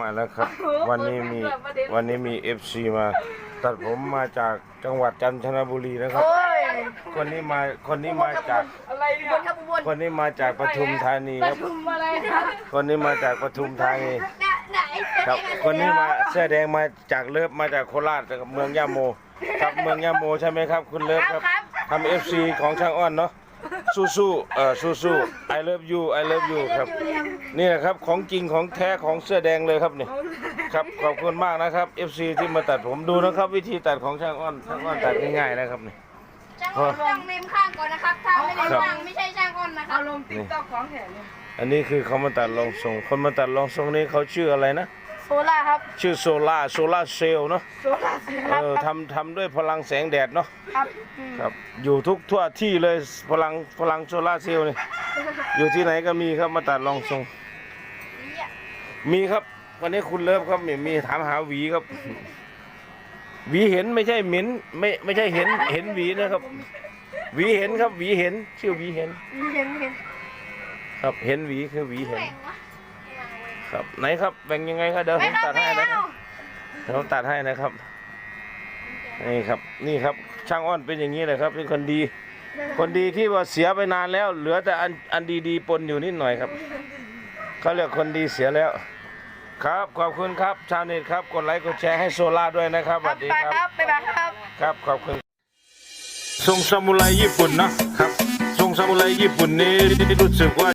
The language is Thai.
มาแล้วครับ วันนี้มีวันนี้มีเอฟซีมา ตัดผมมาจากจังหวัดจันทบุรีนะครับโอ้ยคนนี้มาคนนี้มาจากอะไรเนี่ยบนครับอุบลคนนี้มาจากปทุมธานีครับทุ่มอะไรนะคนนี้มาจากปทุมธานีไหนครับคนนี้มาเสื้อแดงมาจากเลิฟมาจากโคราชจากเมืองยะโมครับเมืองยะโมใช่ไหมครับ คุณเลิฟครับทำเอฟซีของช่างอ้อนเนาะ สู้ๆเออสู้ๆ I love you I love you ครับนี่แหละครับของจริงของแท้ของเสื้อแดงเลยครับนี่ครับขอบคุณมากนะครับ FC ที่มาตัดผมดูนะครับ วิธีตัดของช่างอ้อนช่างอ้อนตัดง่ายๆนะครับนี่ ช่างอ้นต้องเมมข้างก่อนนะครับ ถ้าไม่ได้ครับข้างไม่ใช่ช่างอ้นนะครัเอาบลงติ๊กต็อกของแถมเนี่ยอันนี้คือเขามาตัดรองทรง คนมาตัดรองทรงนี้เขาชื่ออะไรนะโซล่าครับ ชื่อโซล่าโซล่าเซลล์เนาะโซลาร์เซลล์เออทำทำด้วยพลังแสงแดดเนาะครับครับอยู่ทุกทั่วที่เลยพลังพลังโซล่าร์เซลล์นี่อยู่ที่ไหนก็มีครับมาตัดรองทรงมีครับ วันนี้คุณเลิฟครับมีมีถามหาหวีครับ หวีเห็นไม่ใช่เหม็นไม่ไม่ใช่เห็นเห็นหวีนะครับ หวีเห็นครับหวีเห็น ชื่อหวีเห็น เห็นเห็นครับ เห็นหวีคือหวีเห็นแบ่งวะ ครับไหนครับแบ่งยังไงครับเดี๋ยวผไม่มเอาตัดไม่ให้นะคเอารับเดี๋ยวผมตัดให้นะครับนี่ครับนี่ครับช่างอ้อนเป็นอย่างนี้เลยครับ เป็นคนดี คนดีที่ว่าเสียไปนานแล้ว เหลือแต่อันอันดีๆปนอยู่นิดหน่อยครับเขาเรียกคนดีเสียแล้ว ครับขอบคุณครับชาวเน็ตครับกดไลค์กดแชร์ให้โซล่าด้วยนะครับสวัสดีไปครับครับไปบ้ายครับ ครับขอบคุณทรงซามูไรญี่ปุ่นนะครับทรงซามูไรญี่ปุ่นนี้รู้สึกว่า